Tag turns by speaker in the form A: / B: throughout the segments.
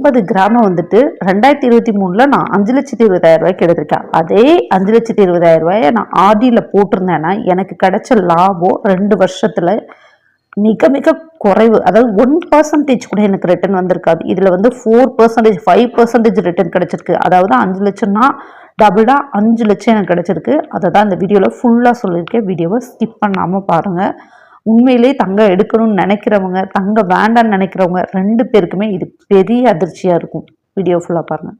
A: ஐம்பது கிராமம் வந்துட்டு ரெண்டாயிரத்தி இருபத்தி மூணில் நான் அஞ்சு லட்சத்தி இருபதாயிரம் ரூபாய்க்கு எடுத்திருக்கேன். அதே அஞ்சு லட்சத்தி இருபதாயிரம் ரூபாயை நான் ஆர்டியில் போட்டிருந்தேன்னா எனக்கு கிடைச்ச லாபம் ரெண்டு வருஷத்தில் மிக மிக குறைவு. அதாவது ஒன் பர்சன்டேஜ் கூட எனக்கு ரிட்டர்ன் வந்திருக்காது. இதில் வந்து four percentage five percentage return கிடைச்சிருக்கு. அதாவது அஞ்சு லட்சம்னா டபுளாக அஞ்சு லட்சம் எனக்கு கிடச்சிருக்கு. அதை தான் இந்த வீடியோவில் ஃபுல்லாக சொல்லியிருக்கேன். வீடியோவை ஸ்கிப் பண்ணாமல் பாருங்கள் உண்மையிலே தங்கம் எடுக்கணும்னு நினைக்கிறவங்க தங்கம் வேண்டாம்னு நினைக்கிறவங்க ரெண்டு பேருக்குமே இது பெரிய அதிர்ச்சியாக இருக்கும். வீடியோ ஃபுல்லாக பாருங்கள்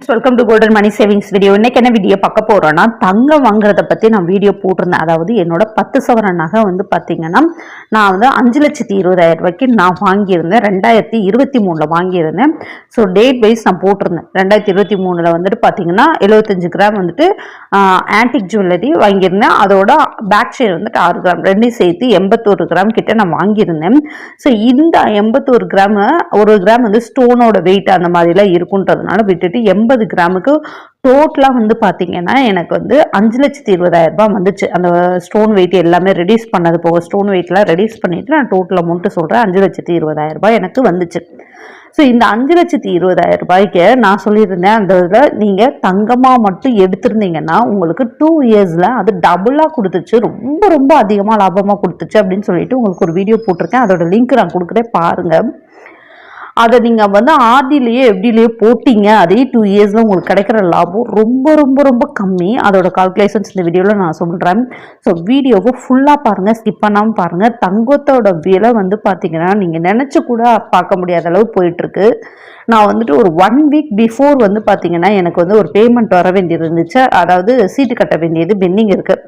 A: welcome to golden money savings video இன்னைக்கு என்ன வீடியோ பார்க்க போறோம்னா தங்கம் வாங்குறத பத்தி நான் வீடியோ போட்டிருந்தேன். அதாவது என்னோட பத்து சவர நகை வந்து பாத்தீங்கன்னா நான் வந்து அஞ்சு லட்சத்தி இருபதாயிரம் ரூபாய்க்கு நான் வாங்கியிருந்தேன். ரெண்டாயிரத்தி இருபத்தி மூணுல வாங்கியிருந்தேன். ஸோ டேட் வைஸ் நான் போட்டிருந்தேன். ரெண்டாயிரத்தி இருபத்தி மூணுல வந்துட்டு பாத்தீங்கன்னா எழுபத்தஞ்சு கிராம் வந்துட்டு ஆன்டிக் ஜுவல்லரி வாங்கியிருந்தேன். அதோட பேக் சைடு வந்துட்டு ஆறு கிராம் ரெண்டையும் சேர்த்து எண்பத்தோரு கிராம் கிட்ட நான் வாங்கியிருந்தேன். ஸோ இந்த எண்பத்தோரு கிராம் ஒரு கிராம் வந்து ஸ்டோனோட வெயிட் அந்த மாதிரிலாம் இருக்குன்றதுனால விட்டுட்டு எண்பது கிராமுக்கு டோட்டலாக வந்து பார்த்தீங்கன்னா எனக்கு வந்து அஞ்சு லட்சத்தி இருபதாயிரம் ரூபாய் வந்துச்சு. அந்த ஸ்டோன் வெயிட் எல்லாமே ரெடியூஸ் பண்ணது போக ஸ்டோன் வெயிட்லாம் ரெடியூஸ் பண்ணிவிட்டு நான் டோட்டல் அமௌண்ட்டு சொல்கிறேன் அஞ்சு லட்சத்தி இருபதாயிரம் ரூபாய் எனக்கு வந்துச்சு. ஸோ இந்த அஞ்சு லட்சத்தி இருபதாயிரம் ரூபாய்க்கு நான் சொல்லியிருந்தேன் அந்த இதில் நீங்கள் தங்கமாக மட்டும் எடுத்திருந்தீங்கன்னா உங்களுக்கு டூ இயர்ஸில் அது டபுளாக கொடுத்துச்சு ரொம்ப ரொம்ப அதிகமாக லாபமாக கொடுத்துச்சு அப்படின்னு சொல்லிட்டு உங்களுக்கு ஒரு வீடியோ போட்டிருக்கேன். அதோட லிங்க் நான் கொடுக்குறேன் பாருங்கள் அதை நீங்கள் வந்து ஆர்டிலேயே எப்படிலேயே போட்டிங்க அதே டூ இயர்ஸில் உங்களுக்கு கிடைக்கிற லாபம் ரொம்ப ரொம்ப ரொம்ப கம்மி. அதோட கால்குலேஷன்ஸ் இந்த வீடியோவில் நான் சொல்கிறேன் ஸோ வீடியோவை ஃபுல்லாக பாருங்கள் ஸ்கிப் பண்ணாமல் பாருங்கள் தங்கத்தோட விலை வந்து பார்த்தீங்கன்னா நீங்கள் நினச்சி கூட பார்க்க முடியாத அளவு போயிட்டுருக்கு நான் வந்துட்டு ஒரு ஒன் வீக் பிஃபோர் வந்து பார்த்தீங்கன்னா எனக்கு வந்து ஒரு பேமெண்ட் வர வேண்டியது இருந்துச்சு அதாவது சீட்டு கட்ட வேண்டியது பெண்டிங் இருக்குது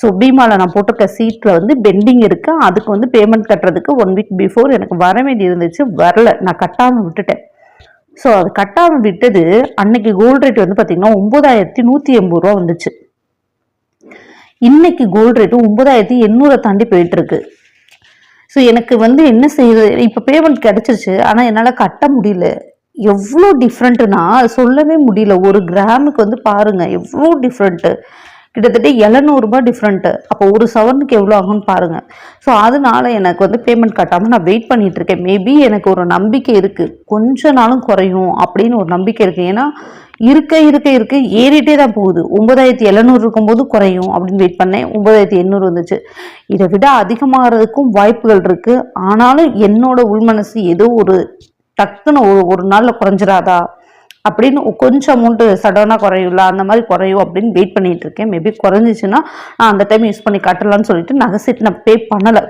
A: ஸோ பீமாவில் நான் போட்டிருக்க சீட்டில் வந்து பெண்டிங் இருக்குது அதுக்கு வந்து பேமெண்ட் கட்டுறதுக்கு ஒன் வீக் பிஃபோர் எனக்கு வர வேண்டியது இருந்துச்சு வரல. நான் கட்டாமல் விட்டுட்டேன். ஸோ அது கட்டாமல் விட்டது. அன்னைக்கு கோல்டு ரேட் வந்து பார்த்தீங்கன்னா ஒம்பதாயிரத்தி நூற்றி எண்பது ரூபா வந்துச்சு. இன்னைக்கு கோல்டு ரேட்டு ஒம்பதாயிரத்தி எண்ணூறை தாண்டி போயிட்டு இருக்கு ஸோ எனக்கு வந்து என்ன செய்யுது? இப்போ பேமெண்ட் கிடச்சிருச்சு. ஆனால் என்னால் கட்ட முடியல. எவ்வளோ டிஃப்ரெண்ட்டுனா சொல்லவே முடியல. ஒரு கிராமுக்கு வந்து பாருங்கள் எவ்வளோ டிஃப்ரெண்ட்டு கிட்டத்தட்ட எழுநூறுபா டிஃப்ரெண்ட்டு அப்போ ஒரு சவனுக்கு எவ்வளோ ஆகும்னு பாருங்கள் ஸோ அதனால எனக்கு வந்து பேமெண்ட் கட்டாமல் நான் வெயிட் பண்ணிகிட்ருக்கேன் மேபி எனக்கு ஒரு நம்பிக்கை இருக்குது கொஞ்ச நாளும் குறையும் அப்படின்னு ஒரு நம்பிக்கை இருக்குது ஏன்னா இருக்க இருக்க இருக்க ஏறிட்டே தான் போகுது. ஒன்பதாயிரத்தி எழுநூறு இருக்கும்போது குறையும் அப்படின்னு வெயிட் பண்ணேன். ஒன்பதாயிரத்தி எண்ணூறு வந்துச்சு. இதை விட அதிகமாகிறதுக்கும் வாய்ப்புகள் இருக்குது ஆனாலும் என்னோட உள்மனசு ஏதோ ஒரு டக்குன்னு ஒரு ஒரு நாளில் குறைஞ்சிடாதா அப்படின்னு கொஞ்சம் அமௌண்ட்டு சடனாக குறையும்ல அந்த மாதிரி குறையும் அப்படின்னு வெயிட் பண்ணிகிட்டு இருக்கேன். மேபி குறைஞ்சிச்சுன்னா நான் அந்த டைம் யூஸ் பண்ணி கட்டலான்னு சொல்லிட்டு நகை சீட்டு நான் பே பண்ணலை.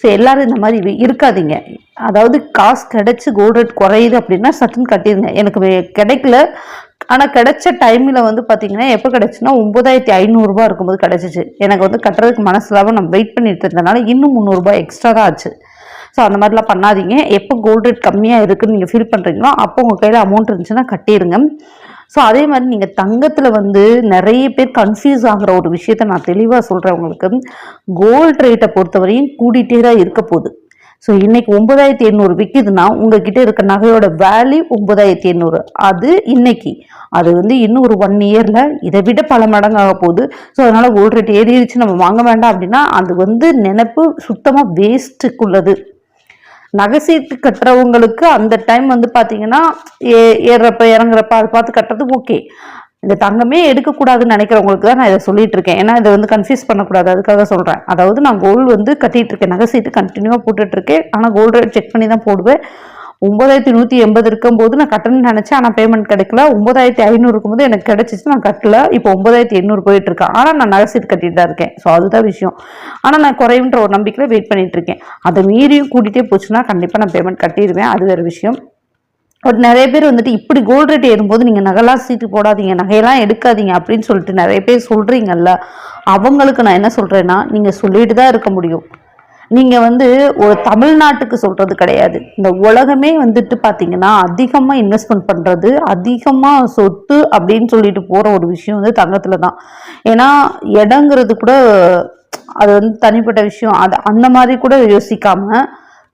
A: ஸோ எல்லோரும் இந்த மாதிரி இருக்காதிங்க. இருக்காதீங்க அதாவது காசு கிடச்சி கோல்டு ரேட் குறையுது அப்படின்னா சட்டுன்னு கட்டிடுங்க. எனக்கு கிடைக்கல. ஆனால் கிடைச்ச டைமில் வந்து பார்த்தீங்கன்னா எப்போ கிடச்சுன்னா ஒம்பதாயிரத்தி ஐநூறுரூபா இருக்கும்போது கிடச்சிச்சு. எனக்கு வந்து கட்டுறதுக்கு மனசு இல்லாமல் நான் வெயிட் பண்ணிட்டு இருந்தனால இன்னும் முந்நூறுரூபா எக்ஸ்ட்ரா தான் ஆச்சு. ஸோ அந்த மாதிரிலாம் பண்ணாதீங்க. எப்போ கோல்டு ரேட் கம்மியாக இருக்குன்னு நீங்கள் ஃபீல் பண்ணுறீங்களோ அப்போ உங்கள் கையில் அமௌண்ட் இருந்துச்சுன்னா கட்டிடுங்க. ஸோ அதே மாதிரி நீங்கள் தங்கத்தில் வந்து நிறைய பேர் கன்ஃபியூஸ் ஆகிற ஒரு விஷயத்த நான் தெளிவாக சொல்கிறேன் உங்களுக்கு. கோல்டு ரேட்டை பொறுத்தவரையும் கூடிட்டே தான் இருக்க போகுது. ஸோ இன்னைக்கு ஒன்பதாயிரத்தி எண்ணூறு விற்கிதுன்னா உங்ககிட்ட இருக்க நகையோட வேல்யூ ஒன்பதாயிரத்தி எண்ணூறு அது இன்னைக்கு. அது வந்து இன்னும் ஒரு ஒன் இயரில் இதை விட பல மடங்காக போகுது. ஸோ அதனால் கோல்டு ரேட் ஏறிடுச்சு நம்ம வாங்க வேண்டாம் அப்படின்னா அது வந்து நினப்பு சுத்தமாக வேஸ்ட்டுக்குள்ளது நகை சீட்டு கட்டுறவங்களுக்கு அந்த டைம் வந்து பார்த்தீங்கன்னா ஏ ஏறுறப்ப இறங்குறப்ப அதை பார்த்து கட்டுறது ஓகே இந்த தங்கமே எடுக்கக்கூடாதுன்னு நினைக்கிறவங்களுக்கு தான் நான் இதை சொல்லிட்டு இருக்கேன். ஏன்னா இதை வந்து கன்ஃபியூஸ் பண்ணக்கூடாது. அதுக்காக சொல்கிறேன் அதாவது நான் கோல்டு வந்து கட்டிகிட்டு இருக்கேன். நகை சீட்டு கண்டினியூவாக போட்டுட்ருக்கேன் ஆனால் கோல்டு ரேட் செக் பண்ணி தான் போடுவேன். ஒம்பதாயிரத்தி நூற்றி எண்பது இருக்கும்போது நான் கட்டணும்னு நினச்சேன். ஆனால் பேமெண்ட் கிடைக்கல. ஒம்பதாயிரத்தி ஐநூறு இருக்கும்போது எனக்கு கிடச்சிச்சு. நான் கட்டல. இப்போ ஒம்பதாயிரத்தி எண்ணூறு போயிட்டுருக்கேன் ஆனால் நான் நகை சீட்டு கட்டிட்டு தான் இருக்கேன். ஸோ அதுதான் விஷயம். ஆனால் நான் குறைவுன்ற ஒரு நம்பிக்கையில் வெயிட் பண்ணிகிட்டு இருக்கேன். அதை மீறியும் கூட்டிகிட்டே போச்சுன்னா கண்டிப்பாக நான் பேமெண்ட் கட்டிடுவேன். அது வேறு விஷயம். பட் நிறைய பேர் வந்துட்டு இப்படி கோல்டு ரேட் ஏறும்போது நீங்கள் நகைலாம் சீட்டு போடாதீங்க. நகையெல்லாம் எடுக்காதீங்க அப்படின்னு சொல்லிட்டு நிறைய பேர் சொல்கிறீங்கல்ல அவங்களுக்கு நான் என்ன சொல்கிறேன்னா நீங்கள் சொல்லிட்டு தான் இருக்க முடியும். நீங்கள் வந்து ஒரு தமிழ்நாட்டுக்கு சொல்கிறது கிடையாது. இந்த உலகமே வந்துட்டு பார்த்தீங்கன்னா அதிகமாக இன்வெஸ்ட்மெண்ட் பண்ணுறது அதிகமாக சொத்து அப்படின்னு சொல்லிட்டு போகிற ஒரு விஷயம் வந்து தங்கத்தில் தான். ஏன்னா இடங்கிறது கூட அது வந்து தனிப்பட்ட விஷயம். அது அந்த மாதிரி கூட யோசிக்காம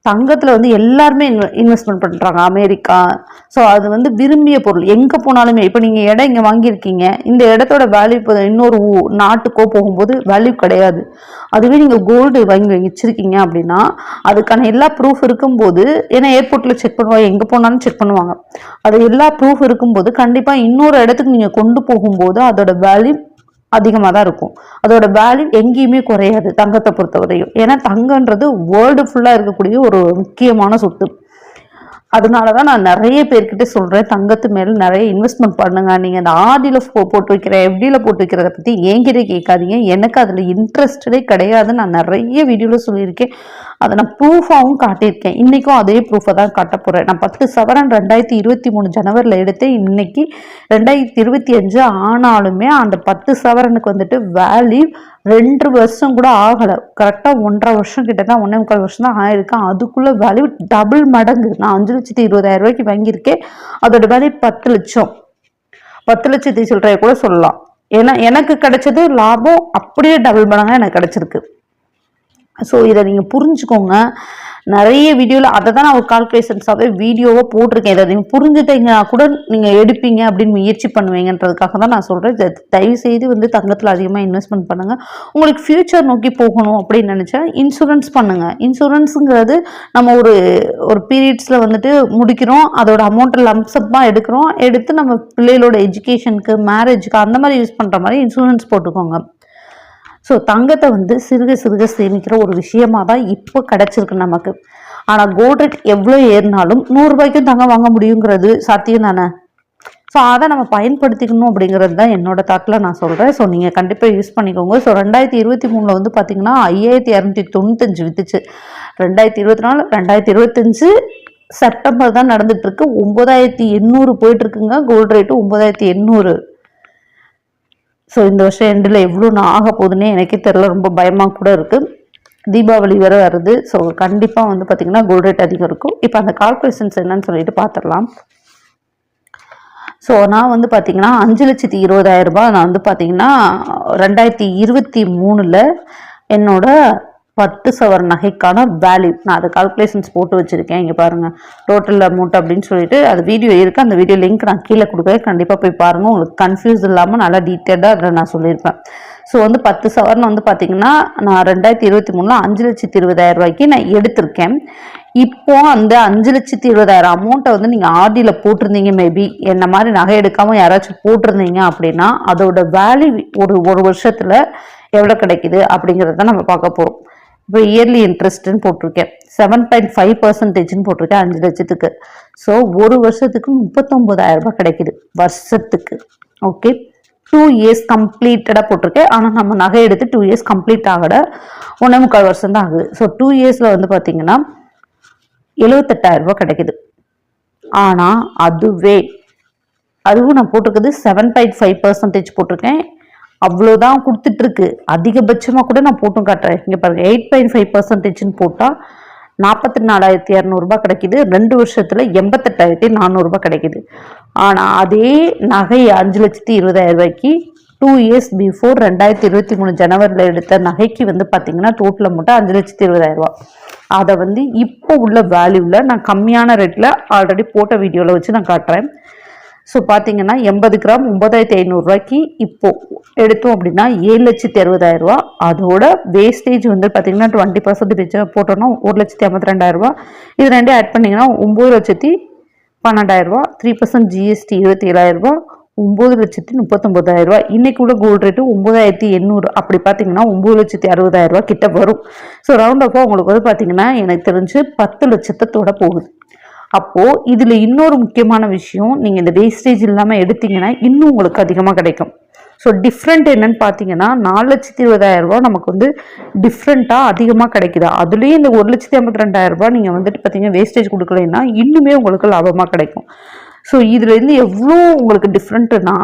A: தங்கத்தில் வந்து எல்லாருமே இன்வெஸ்ட்மெண்ட் பண்ணுறாங்க அமெரிக்கா. ஸோ அது வந்து விரும்பிய பொருள். எங்கே போனாலுமே இப்போ நீங்கள் இடம் இங்கே வாங்கியிருக்கீங்க. இந்த இடத்தோட வேல்யூ இப்போ இன்னொரு ஊ- நாட்டுக்கோ போகும்போது வேல்யூ கிடையாது. அதுவே நீங்கள் கோல்டு வாங்கி வச்சிருக்கீங்க அப்படின்னா அதுக்கான எல்லா ப்ரூஃப் இருக்கும்போது ஏன்னா ஏர்போர்ட்டில் செக் பண்ணுவாங்க எங்கே போனாலும் செக் பண்ணுவாங்க. அது எல்லா ப்ரூஃப் இருக்கும்போது கண்டிப்பாக இன்னொரு இடத்துக்கு நீங்கள் கொண்டு போகும்போது அதோட வேல்யூ அதிகமாக தான் இருக்கும். அதோட வேல்யூ எங்கேயுமே குறையாது தங்கத்தை பொறுத்தவரையும் ஏன்னா தங்கன்றது வேர்ல்டு ஃபுல்லாக இருக்கக்கூடிய ஒரு முக்கியமான சொத்து. அதனால தான் நான் நிறைய பேர்கிட்ட சொல்கிறேன் தங்கத்து மேலே நிறைய இன்வெஸ்ட்மெண்ட் பண்ணுங்க. நீங்கள் அந்த ஆடியில் போட்டு வைக்கிற எஃப்டியில் போட்டு வைக்கிறத பற்றி என்கிட்ட கேட்காதீங்க. எனக்கு அதில் இன்ட்ரெஸ்டடே கிடையாது நான் நிறைய வீடியோவில் சொல்லியிருக்கேன். அதை நான் ப்ரூஃபாகவும் காட்டியிருக்கேன். இன்றைக்கும் அதே ப்ரூஃபை தான் காட்ட போகிறேன் நான் பத்து சவரன் ரெண்டாயிரத்தி இருபத்தி மூணு ஜனவரியில் எடுத்தேன் இன்னைக்கு ரெண்டாயிரத்தி இருபத்தி அஞ்சு ஆனாலுமே அந்த பத்து சவரனுக்கு வந்துட்டு வேல்யூ ரெண்டு வருஷம் கூட ஆகலை. கரெக்டாக ஒன்றரை வருஷம் கிட்ட தான் ஒன்றே முக்கால் வருஷம் தான் ஆயிருக்கேன் அதுக்குள்ளே வேல்யூ டபுள் மடங்கு. நான் அஞ்சு லட்சத்தி இருபதாயிரம் ரூபாய்க்கு வாங்கியிருக்கேன். அதோட வேல்யூ பத்து லட்சம். பத்து லட்சத்தி சொல்கிறத கூட சொல்லலாம். ஏன்னா எனக்கு கிடைச்சது லாபம். அப்படியே டபுள் மடங்காக எனக்கு கிடைச்சிருக்கு. ஸோ இதை நீங்கள் புரிஞ்சுக்கோங்க. நிறைய வீடியோவில் அதை தான் நான் ஒரு கால்குலேஷன்ஸாகவே வீடியோவாக போட்டிருக்கேன். இதை நீங்கள் புரிஞ்சுட்டீங்கன்னா கூட நீங்கள் எடுப்பீங்க அப்படின்னு முயற்சி பண்ணுவீங்கன்றதுக்காக தான் நான் சொல்கிறேன் தயவு செய்து வந்து தங்கத்தில் அதிகமாக இன்வெஸ்ட்மெண்ட் பண்ணுங்கள் உங்களுக்கு ஃப்யூச்சர் நோக்கி போகணும் அப்படின்னு நினச்சா இன்சூரன்ஸ் பண்ணுங்கள் இன்சூரன்ஸுங்கிறது நம்ம ஒரு ஒரு பீரியட்ஸில் வந்துட்டு முடிக்கிறோம். அதோட அமௌண்ட்டை லம்சப்பாக எடுக்கிறோம். எடுத்து நம்ம பிள்ளைகளோட எஜுகேஷனுக்கு மேரேஜுக்கு அந்த மாதிரி யூஸ் பண்ணுற மாதிரி இன்சூரன்ஸ் போட்டுக்கோங்க. ஸோ தங்கத்தை வந்து சிறுக சிறுக சேமிக்கிற ஒரு விஷயமா தான் இப்போ கிடச்சிருக்கு நமக்கு. ஆனால் கோல்ட் ரேட் எவ்வளோ ஏறினாலும் நூறுரூபாய்க்கும் தங்கம் வாங்க முடியுங்கிறது சாத்தியம் தானே? ஸோ அதை நம்ம பயன்படுத்திக்கணும் அப்படிங்கிறது தான் என்னோட தாட்டில் நான் சொல்கிறேன் ஸோ நீங்கள் கண்டிப்பாக யூஸ் பண்ணிக்கோங்க. ஸோ ரெண்டாயிரத்தி இருபத்தி மூணில் வந்து பார்த்தீங்கன்னா ஐயாயிரத்தி இரநூத்தி தொண்ணூத்தஞ்சு வித்துச்சு. ரெண்டாயிரத்தி இருபத்தி நாலு ரெண்டாயிரத்தி இருபத்தஞ்சு செப்டம்பர் தான் நடந்துகிட்ருக்கு ஒம்பதாயிரத்தி எண்ணூறு போயிட்டுருக்குங்க கோல்ட் கோல்டு ரேட்டு ஒம்பதாயிரத்தி எண்ணூறு. ஸோ இந்த வருஷம் எண்டில் எவ்வளோ நான் ஆக போகுதுன்னே எனக்கே தெரில ரொம்ப பயமாக கூட இருக்குது தீபாவளி வர வருது. ஸோ கண்டிப்பாக வந்து பார்த்திங்கன்னா கோல்ட் ரேட் அதிகம் இருக்கும். இப்போ அந்த கால்குலேஷன்ஸ் என்னன்னு சொல்லிட்டு பார்த்துடலாம் ஸோ நான் வந்து பார்த்திங்கன்னா அஞ்சு லட்சத்தி இருபதாயிரம் ரூபாய் நான் வந்து பார்த்திங்கன்னா ரெண்டாயிரத்தி இருபத்தி மூணில் என்னோட பத்து சவர் நகைக்கான வேல்யூ நான் அதை கால்குலேஷன்ஸ் போட்டு வச்சுருக்கேன். இங்கே பாருங்கள் டோட்டல் அமௌண்ட் அப்படின்னு சொல்லிட்டு அது வீடியோ இருக்குது அந்த வீடியோ லிங்க் நான் கீழே கொடுக்குறேன். கண்டிப்பாக போய் பாருங்கள் உங்களுக்கு கன்ஃபியூஸ் இல்லாமல் நல்லா டீட்டெயிலாக அதில் நான் சொல்லியிருப்பேன். ஸோ வந்து பத்து சவரன் வந்து பார்த்தீங்கன்னா நான் ரெண்டாயிரத்தி இருபத்தி மூணில் அஞ்சு லட்சத்தி இருபதாயிரம் ரூபாய்க்கு நான் எடுத்திருக்கேன். இப்போ அந்த அஞ்சு லட்சத்தி இருபதாயிரம் அமௌண்ட்டை வந்து நீங்கள் ஆர்டியில் போட்டிருந்தீங்க மேபி என்ன மாதிரி நகை எடுக்காமல் யாராச்சும் போட்டிருந்தீங்க அப்படின்னா அதோட வேல்யூ ஒரு ஒரு வருஷத்தில் எவ்வளோ கிடைக்குது அப்படிங்கிறத நம்ம பார்க்க போகிறோம் இப்போ இயர்லி இன்ட்ரெஸ்ட்னு போட்டிருக்கேன். செவன் பாயிண்ட் ஃபைவ் பர்சன்டேஜ்னு போட்டிருக்கேன் அஞ்சு லட்சத்துக்கு. ஸோ ஒரு வருஷத்துக்கு முப்பத்தொம்போதாயிரம் ரூபாய் கிடைக்குது வருஷத்துக்கு. ஓகே டூ இயர்ஸ் கம்ப்ளீட்டடாக போட்டிருக்கேன். ஆனால் நம்ம நகை எடுத்து டூ இயர்ஸ் கம்ப்ளீட் ஆகட ஒன்றே முக்கால் வருஷம் தான் ஆகுது. ஸோ டூ இயர்ஸில் வந்து பார்த்தீங்கன்னா எழுபத்தெட்டாயிரம் ரூபாய் கிடைக்குது. ஆனால் அதுவே அதுவும் நான் போட்டிருக்குது செவன் பாயிண்ட் ஃபைவ் பர்சன்டேஜ் போட்டிருக்கேன். அவ்வளோதான் கொடுத்துட்ருக்கு அதிகபட்சமாக கூட நான் போட்டும் காட்டுறேன். இங்கே பாருங்கள் எயிட் பாயிண்ட் ஃபைவ் பர்சன்டேஜ்னு போட்டால் நாற்பத்தி நாலாயிரத்தி இரநூறுபா கிடைக்குது. ரெண்டு வருஷத்தில் எண்பத்தெட்டாயிரத்தி நானூறுரூபா கிடைக்குது. ஆனால் அதே நகை அஞ்சு லட்சத்தி இருபதாயிரம் ரூபாய்க்கு டூ இயர்ஸ் பிஃபோர் ரெண்டாயிரத்தி இருபத்தி மூணு ஜனவரியில் எடுத்த நகைக்கு வந்து பார்த்திங்கன்னா டோட்டல் அமௌண்ட்டு அஞ்சு லட்சத்தி இருபதாயிரரூபா அதை வந்து இப்போ உள்ள வேல்யூவில் நான் கம்மியான ரேட்டில் ஆல்ரெடி போட்ட வீடியோவில் வச்சு நான் காட்டுறேன். ஸோ பார்த்தீங்கன்னா எண்பது கிராம் ஒன்பதாயிரத்தி ஐநூறுரூவாய்க்கு இப்போது எடுத்தோம் அப்படின்னா ஏழு லட்சத்தி அறுபதாயிரம் ரூபா. அதோட வேஸ்டேஜ் வந்து பார்த்தீங்கன்னா டுவெண்ட்டி பர்சன்டேஜ் போட்டோம்னா ஒரு லட்சத்தி ஐம்பத்தி ரெண்டாயிரரூபா இது ரெண்டே ஆட் பண்ணிங்கன்னா ஒம்பது லட்சத்தி பன்னெண்டாயிரரூபா த்ரீ பர்சன்ட் ஜிஎஸ்டி இருபத்தி ஏழாயிரம் ரூபா. ஒம்பது லட்சத்தி முப்பத்தொம்பதாயிரம் ரூபா. இன்னைக்கு உள்ள கோல்டு ரேட்டு ஒம்பதாயிரத்தி எண்ணூறு. அப்படி பார்த்தீங்கன்னா ஒம்பது லட்சத்தி அறுபதாயிரம் ரூபா கிட்ட வரும். ஸோ ரவுண்ட் ஆஃபாக உங்களுக்கு வந்து பார்த்தீங்கன்னா எனக்கு தெரிஞ்சு பத்து லட்சத்தை தொட போகுது. அப்போது இதில் இன்னொரு முக்கியமான விஷயம் நீங்கள் இந்த வேஸ்டேஜ் இல்லாமல் எடுத்தீங்கன்னா இன்னும் உங்களுக்கு அதிகமாக கிடைக்கும். ஸோ டிஃப்ரெண்ட் என்னன்னு பார்த்தீங்கன்னா நாலு லட்சத்தி இருபதாயிரம் ரூபா நமக்கு வந்து டிஃப்ரெண்ட்டாக அதிகமாக கிடைக்குது. அதுலேயும் இந்த ஒரு லட்சத்தி ஐம்பத்தி ரெண்டாயிரம் ரூபாய் நீங்கள் வந்துட்டு பார்த்தீங்கன்னா வேஸ்டேஜ் கொடுக்கலைன்னா இன்னுமே உங்களுக்கு லாபமாக கிடைக்கும். ஸோ இதுலேருந்து எவ்வளோ உங்களுக்கு டிஃப்ரெண்ட்டுனா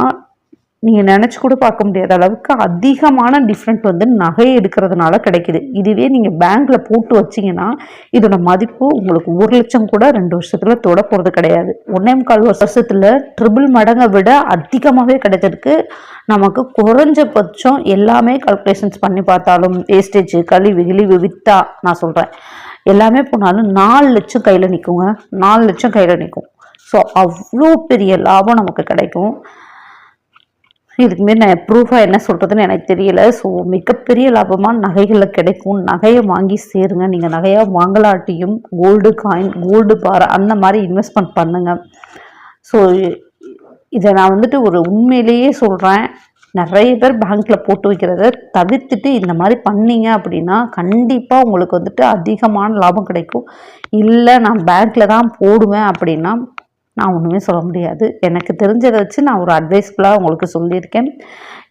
A: நீங்கள் நினச்சி கூட பார்க்க முடியாத அளவுக்கு அதிகமான டிஃப்ரெண்ட் வந்து நகை எடுக்கிறதுனால கிடைக்குது. இதுவே நீங்கள் பேங்க்கில் போட்டு வச்சிங்கன்னா இதோட மதிப்பு உங்களுக்கு ஒரு லட்சம் கூட ரெண்டு வருஷத்தில் தொட போகிறது கிடையாது. ஒன்றே முக்கால் வருஷத்தில் ட்ரிபிள் மடங்கை விட அதிகமாகவே கிடைச்சிருக்கு. நமக்கு குறைஞ்சபட்சம் எல்லாமே கால்குலேஷன்ஸ் பண்ணி பார்த்தாலும் வேஸ்டேஜ் கழிவு கிழிவு வித்தா நான் சொல்கிறேன் எல்லாமே போனாலும் நாலு லட்சம் கையில் நிற்குங்க நாலு லட்சம் கையில் நிற்கும் ஸோ அவ்வளோ பெரிய லாபம் நமக்கு கிடைக்கும். இதுக்கு மாரி நான் ப்ரூஃபாக என்ன சொல்கிறதுன்னு எனக்கு தெரியல. ஸோ மிகப்பெரிய லாபமாக நகைகளில் கிடைக்கும். நகையை வாங்கி சேருங்க. நீங்கள் நகையாக வாங்கலாட்டியும் கோல்டு காயின் கோல்டு பார் அந்த மாதிரி இன்வெஸ்ட்மெண்ட் பண்ணுங்கள் ஸோ இதை நான் வந்துட்டு ஒரு உண்மையிலேயே சொல்கிறேன் நிறைய பேர் பேங்க்கில் போட்டு வைக்கிறத தவிர்த்துட்டு இந்த மாதிரி பண்ணீங்க அப்படின்னா கண்டிப்பாக உங்களுக்கு வந்துட்டு அதிகமான லாபம் கிடைக்கும். இல்லை நான் பேங்க்கில் தான் போடுவேன் அப்படின்னா நான் ஒன்றுமே சொல்ல முடியாது. எனக்கு தெரிஞ்சதை வச்சு நான் ஒரு அட்வைஸ்ஃபுல்லாக உங்களுக்கு சொல்லியிருக்கேன்.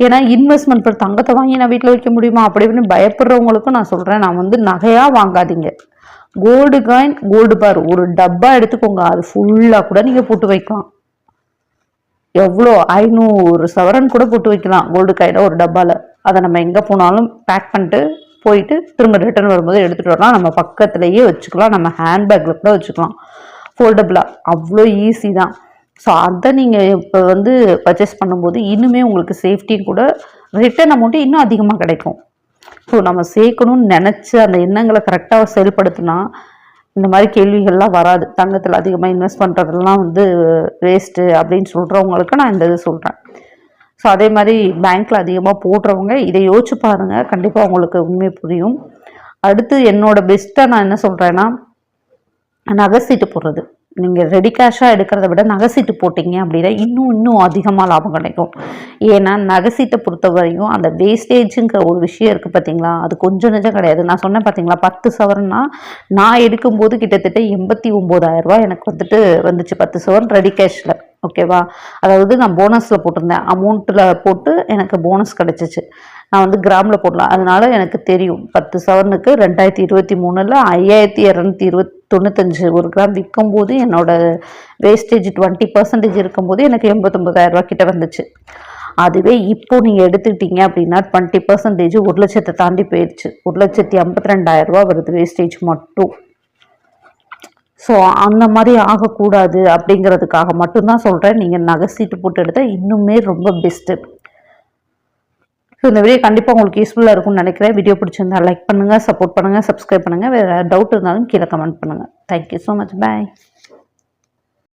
A: ஏன்னா இன்வெஸ்ட்மெண்ட் இப்போ தங்கத்தை வாங்கி நான் வீட்டில் வைக்க முடியுமா? அப்படி இப்படின்னு பயப்படுறவங்களுக்கும் நான் சொல்கிறேன் நான் வந்து நகையாக வாங்காதீங்க. கோல்டு காயின் கோல்டு பார் ஒரு டப்பா எடுத்துக்கோங்க. அது ஃபுல்லாக கூட நீங்கள் போட்டு வைக்கலாம். எவ்வளோ? ஐநூறு சவரன் கூட போட்டு வைக்கலாம் கோல்டு காயினை ஒரு டப்பாவில் அதை நம்ம எங்கே போனாலும் பேக் பண்ணிட்டு போயிட்டு திரும்ப ரிட்டர்ன் வரும்போது எடுத்துகிட்டு வரலாம். நம்ம பக்கத்துலேயே வச்சுக்கலாம். நம்ம ஹேண்ட்பேக்கில் கூட வச்சுக்கலாம். ஃபோல்டபுளாக அவ்வளோ ஈஸி தான். ஸோ அதை நீங்கள் இப்போ வந்து பர்ச்சேஸ் பண்ணும்போது இன்னுமே உங்களுக்கு சேஃப்டியும் கூட ரிட்டர்ன் அமௌண்ட்டு இன்னும் அதிகமாக கிடைக்கும். ஸோ நம்ம சேர்க்கணும்னு நினச்சி அந்த எண்ணங்களை கரெக்டாக செயல்படுத்தினா இந்த மாதிரி கேள்விகள்லாம் வராது. தங்கத்தில் அதிகமாக இன்வெஸ்ட் பண்ணுறதெல்லாம் வந்து வேஸ்ட்டு அப்படின்னு சொல்கிறவங்களுக்கு நான் இந்த இது சொல்கிறேன் ஸோ அதே மாதிரி பேங்க்கில் அதிகமாக போடுறவங்க இதை யோசிச்சு பாருங்கள் கண்டிப்பாக உங்களுக்கு உண்மை புரியும். அடுத்து என்னோட பெஸ்ட்டாக நான் என்ன சொல்கிறேன்னா நகை சீட்டு போடுறது நீங்கள் ரெடி கேஷாக எடுக்கிறத விட நகை சீட்டு போட்டிங்க அப்படின்னா இன்னும் இன்னும் அதிகமாக லாபம் கிடைக்கும். ஏன்னா நகை சீட்டை பொறுத்த வரையும் அந்த வேஸ்டேஜுங்கிற ஒரு விஷயம் இருக்குது பார்த்தீங்களா அது கொஞ்சம் நிஜம் கிடையாது. நான் சொன்னேன் பார்த்தீங்களா பத்து சவரன்னா நான் எடுக்கும்போது கிட்டத்தட்ட எண்பத்தி ஒம்போதாயிரரூபா எனக்கு வந்துட்டு வந்துச்சு பத்து சவரன் ரெடி கேஷில் ஓகேவா அதாவது நான் போனஸில் போட்டிருந்தேன். அமௌண்ட்டில் போட்டு எனக்கு போனஸ் கிடச்சிச்சு. நான் வந்து கிராமில் போடலாம். அதனால எனக்கு தெரியும். பத்து சவரனுக்கு ரெண்டாயிரத்தி இருபத்தி மூணில் ஐயாயிரத்தி இரநூத்தி இருபத்தி தொண்ணூத்தஞ்சு ஒரு கிராம் விற்கும்போது என்னோட வேஸ்டேஜ் டுவெண்ட்டி பர்சன்டேஜ் இருக்கும்போது எனக்கு எண்பத்தொம்பதாயிரரூபா கிட்ட வந்துச்சு. அதுவே இப்போ நீங்கள் எடுத்துக்கிட்டீங்க அப்படின்னா டுவெண்ட்டி பர்சன்டேஜ் ஒரு லட்சத்தை தாண்டி போயிடுச்சு ஒரு லட்சத்தி ஐம்பத்தி ரெண்டாயிரரூபா வருது வேஸ்டேஜ் மட்டும். ஸோ அந்த மாதிரி ஆகக்கூடாது அப்படிங்கிறதுக்காக மட்டும்தான் சொல்கிறேன் நீங்கள் நகை சீட்டு போட்டு எடுத்தால் இன்னுமே ரொம்ப பெஸ்ட்டு ஸோ இந்த வீடியோ கண்டிப்பாக உங்களுக்கு யூஸ்ஃபுல்லாக இருக்கும்னு நினைக்கிறேன். வீடியோ பிடிச்சிருந்தா லைக் பண்ணுங்கள் சப்போர்ட் பண்ணுங்கள் சப்ஸ்கிரைப் பண்ணுங்கள் வேறு டவுட் இருந்தாலும் கீழே கமெண்ட் பண்ணுங்கள் தேங்க்யூ ஸோ மச் பாய்